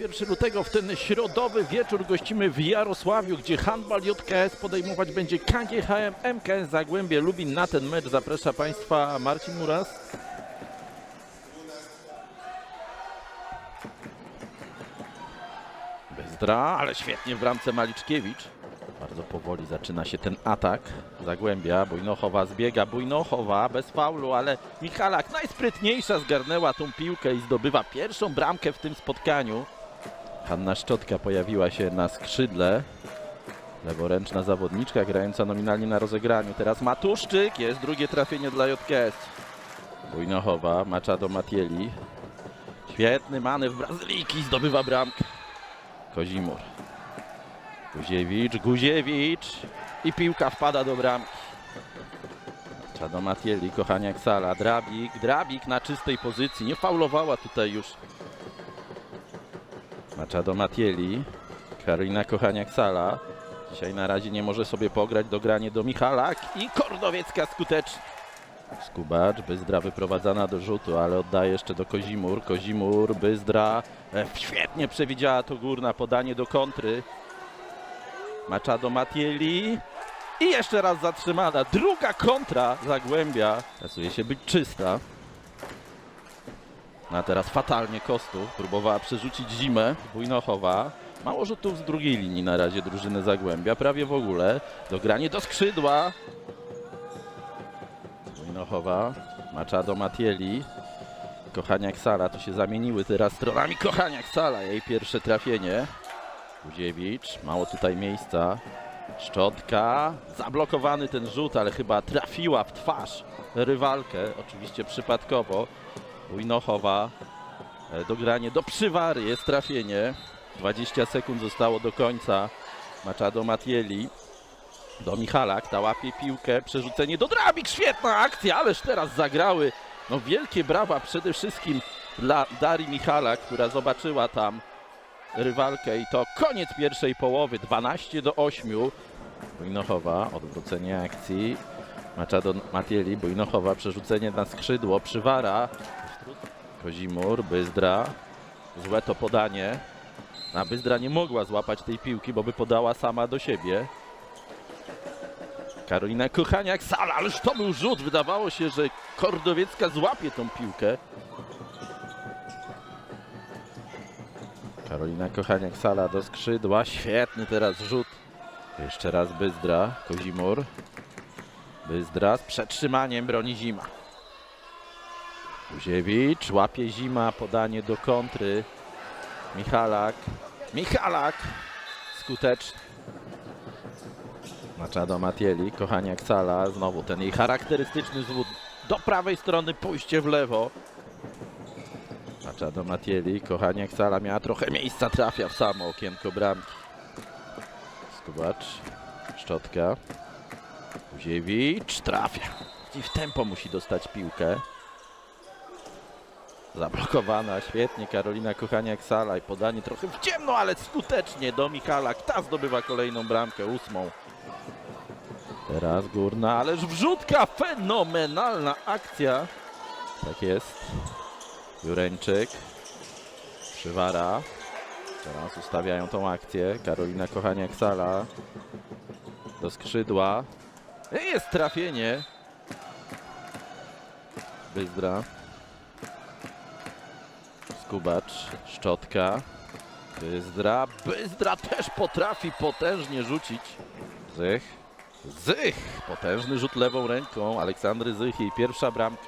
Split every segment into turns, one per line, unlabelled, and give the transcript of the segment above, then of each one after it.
1 lutego w ten środowy wieczór gościmy w Jarosławiu, gdzie handbal JKS podejmować będzie KGHM MKS Zagłębie Lubin. Na ten mecz zaprasza Państwa Marcin Muras. Bezdra, ale świetnie w bramce Maliczkiewicz. Bardzo powoli zaczyna się ten atak Zagłębia. Bujnochowa zbiega, Bujnochowa bez faulu, ale Michalak najsprytniejsza zgarnęła tą piłkę i zdobywa pierwszą bramkę w tym spotkaniu. Hanna Szczotka pojawiła się na skrzydle. Leworęczna zawodniczka grająca nominalnie na rozegraniu. Teraz Matuszczyk, jest drugie trafienie dla JKS. Bujnochowa, Machado Matieli. Świetny manewr Brazylijki, zdobywa bramkę. Kozimur. Guziewicz, Guziewicz i piłka wpada do bramki. Czado Matieli, Kochaniak Sala, Drabik, Drabik na czystej pozycji, nie faulowała tutaj już Machado Matieli, Karolina Kochaniak Sala. Dzisiaj na razie nie może sobie pograć dogranie do Michalak i Kordowiecka skutecznie. Skubacz, Byzdra wyprowadzana do rzutu, ale oddaje jeszcze do Kozimur. Kozimur, Byzdra, e, świetnie przewidziała to górna podanie do kontry. Machado Matieli i jeszcze raz zatrzymana. Druga kontra Zagłębia. Okazuje się być czysta. A teraz fatalnie Kostów. Próbowała przerzucić zimę. Bujnochowa. Mało rzutów z drugiej linii na razie drużyny Zagłębia. Prawie w ogóle. Dogranie do skrzydła. Bujnochowa. Machado Matieli. Kochaniak Sala. Tu się zamieniły teraz stronami Kochaniak Sala. Jej pierwsze trafienie. Guziewicz, mało tutaj miejsca. Szczotka, zablokowany ten rzut, ale chyba trafiła w twarz rywalkę, oczywiście przypadkowo. Ujnochowa, e, dogranie do przywary, jest trafienie. 20 sekund zostało do końca. Machado Matieli do Michalak, ta łapie piłkę, przerzucenie do Drabik, świetna akcja, ależ teraz zagrały. No wielkie brawa przede wszystkim dla Darii Michalak, która zobaczyła tam rywalkę i to koniec pierwszej połowy 12 do 8 Bujnochowa, odwrócenie akcji Machado Matieli, Bujnochowa, przerzucenie na skrzydło, przywara Kozimur, Byzdra złe to podanie a Byzdra nie mogła złapać tej piłki, bo by podała sama do siebie Karolina Kochaniak, Sala, ależ to był rzut, wydawało się, że Kordowiecka złapie tą piłkę Karolina Kochaniak Sala do skrzydła. Świetny teraz rzut. Jeszcze raz Byzdra. Kozimur. Byzdra z przetrzymaniem broni Zima. Guziewicz łapie Zima. Podanie do kontry. Michalak. Michalak. Skuteczny. Machado Matieli. Kochaniak Sala. Znowu ten jej charakterystyczny zwód. Do prawej strony pójście w lewo. Machado Matieli, Kochaniak Sala miała trochę miejsca, trafia w samo okienko bramki. Skubacz, Szczotka, Guziewicz, trafia. I w tempo musi dostać piłkę. Zablokowana, świetnie Karolina Kochaniak Sala i podanie trochę w ciemno, ale skutecznie do Michala. Ta zdobywa kolejną bramkę, ósmą. Teraz górna, ależ wrzutka, fenomenalna akcja. Tak jest. Jureńczyk. Przywara. Teraz ustawiają tą akcję. Karolina Kochaniak-Sala. Do skrzydła. Jest trafienie. Byzdra. Skubacz. Szczotka. Byzdra. Byzdra też potrafi potężnie rzucić. Zych. Zych. Potężny rzut lewą ręką. Aleksandry Zych. Jej pierwsza bramka.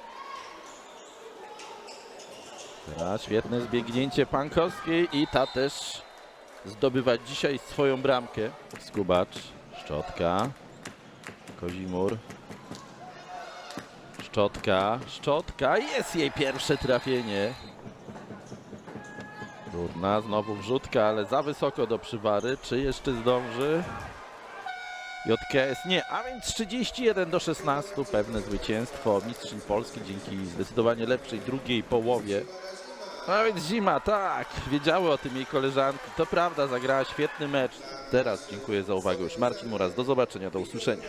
Teraz świetne zbiegnięcie Pankowskiej i ta też zdobywa dzisiaj swoją bramkę. Skubacz, Szczotka, Kozimur, Szczotka, Szczotka, jest jej pierwsze trafienie. Durna, znowu wrzutka, ale za wysoko do przywary. Czy jeszcze zdąży? JKS nie, a więc 31 do 16, pewne zwycięstwo mistrzyń Polski dzięki zdecydowanie lepszej drugiej połowie. A więc zima, tak, wiedziały o tym jej koleżanki. To prawda, zagrała świetny mecz. Teraz dziękuję za uwagę już Marcin Muras. Do zobaczenia, do usłyszenia.